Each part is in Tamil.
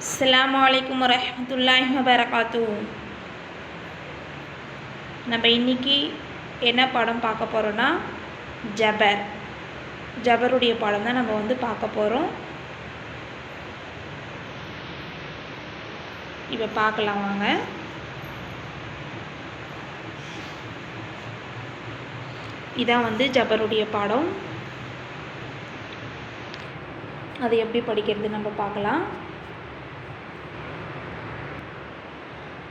அஸ்லாம் வலைக்கம் வரமத்துல்லாஹ் வபரகாத்து நம்ம இன்னைக்கு என்ன படம் பார்க்க போகிறோன்னா ஜபர் ஜபருடைய பாடம் தான் நம்ம வந்து பார்க்க போகிறோம் இப்போ பார்க்கலாம் வாங்க இதான் வந்து ஜபருடைய பாடம் அது எப்படி படிக்கிறது நம்ம பார்க்கலாம்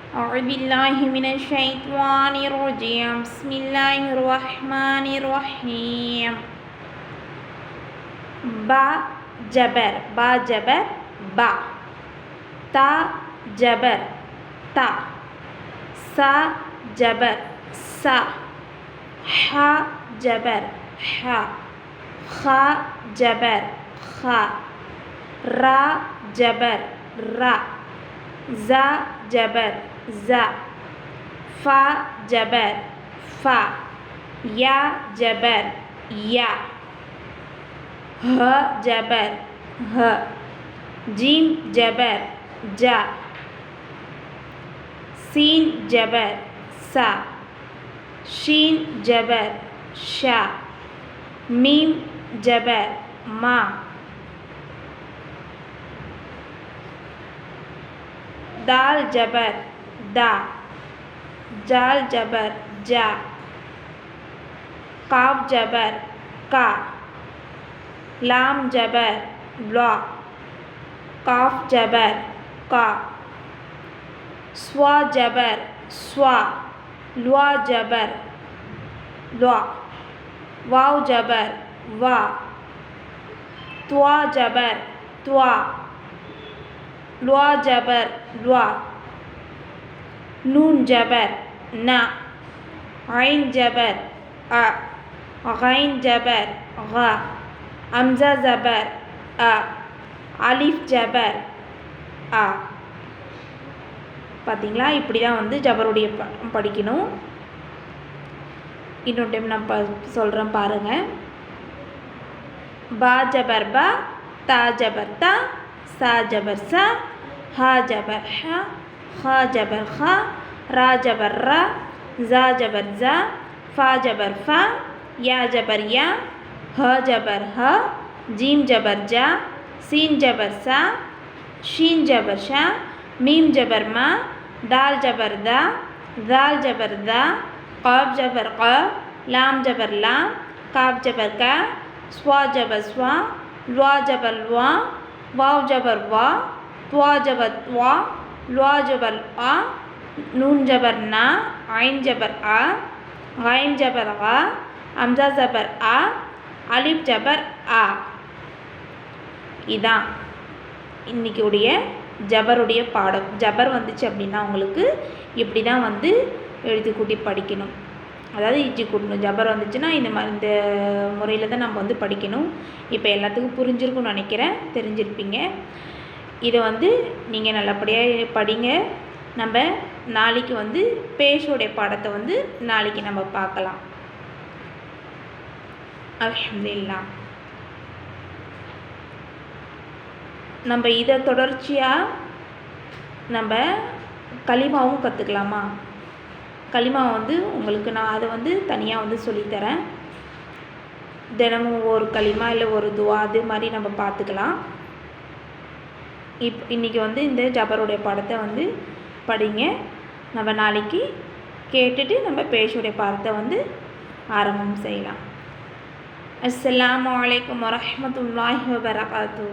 أعوذ بالله من الشيطان الرجيم. بسم الله الرحمن الرحيم. با جبر با جبر با. تا جبر تا. سا جبر سا. ح جبر ح خ جبر خ را جبر را. ஜ ஜபர். ஜ ஃப ஜபர். ஃப யா ஜபர். யா ஹ ஜபர். ஹ ஜீம் ஜபர். ஜ சீன் ஜபர். ச ஷீன் ஜபர். ஷா மீம் ஜபர். மா दाल जबर, दा, जाल जबर, जा काफ जबर, का, लाम जबर ला काफ जबर, का, स्वा जबर, स्वा, लुआ जबर, लुआ, वाव जबर, वा त्वा जबर त्वा லுவா ஜபர் லுவா. நூன் ஜபர் ந. ஐன் ஜபர் அ. غين ஜபர் غا அம்சா ஜபர் أ அலிஃப் ஜபர் ஆ பார்த்தீங்களா இப்படி தான் வந்து ஜபருடைய படிக்கணும். இன்னொரு டைம் நான் ப சொல்கிறேன் பாருங்கள் பா ஜபர் பா தா ஜபர் தா சா ஜபர் சா हा जबर हा, खा जबर खा, रा जबर रा, जा जबर जा, फा जबर फा, या जबर या, ह जबर ह, जीम जबर जा, सीन जबर सा, शीन जबर शा, मीम जबर मा, दाल जबर दा, दाल जबर दा, क़ाब जबर क़, लाम जबर लाम काफ जबर का, स्वा जबर स्वा लुआ जबर लुआ वाव जबर वा துவாஜபத் வா லுவாஜபல் ஆ நூன் ஜபர் நா ஜபர் ஆ ஐன் ஜபர் ஆ அம்சா ஜபர் ஆ அலிப் ஜபர் ஆ இதான் இன்றைக்கி உடைய ஜபருடைய பாடம். ஜபர் வந்துச்சு அப்படின்னா உங்களுக்கு இப்படி தான் வந்து எழுதி கூட்டி படிக்கணும். அதாவது இஜி கூட்டணும் ஜபர் வந்துச்சுன்னா இந்த மாதிரி இந்த முறையில் தான் நம்ம வந்து படிக்கணும். இப்போ எல்லாத்துக்கும் புரிஞ்சிருக்கும்னு நினைக்கிறேன். தெரிஞ்சிருப்பீங்க. இதை வந்து நீங்கள் நல்லபடியாக படிங்க. நம்ம நாளைக்கு வந்து பேஷோடைய பாடத்தை வந்து நாளைக்கு நம்ம பார்க்கலாம் அலமதுல்லா நம்ம இதை தொடர்ச்சியாக நம்ம களிமாவும் கற்றுக்கலாமா களிமா வந்து உங்களுக்கு நான் அதை வந்து தனியாக வந்து சொல்லித்தரேன். தினமும் ஒரு களிமா இல்லை ஒரு துவா அது மாதிரி நம்ம பார்த்துக்கலாம் இப் இன்றைக்கி வந்து இந்த ஜபருடைய படத்தை வந்து படிங்க. நம்ம நாளைக்கு கேட்டுட்டு நம்ம பேஷுடைய படத்தை வந்து ஆரம்பம் செய்யலாம். அஸ்லாம் வலைக்கம் வரமத்துல்லாஹி வபரகாத்தூ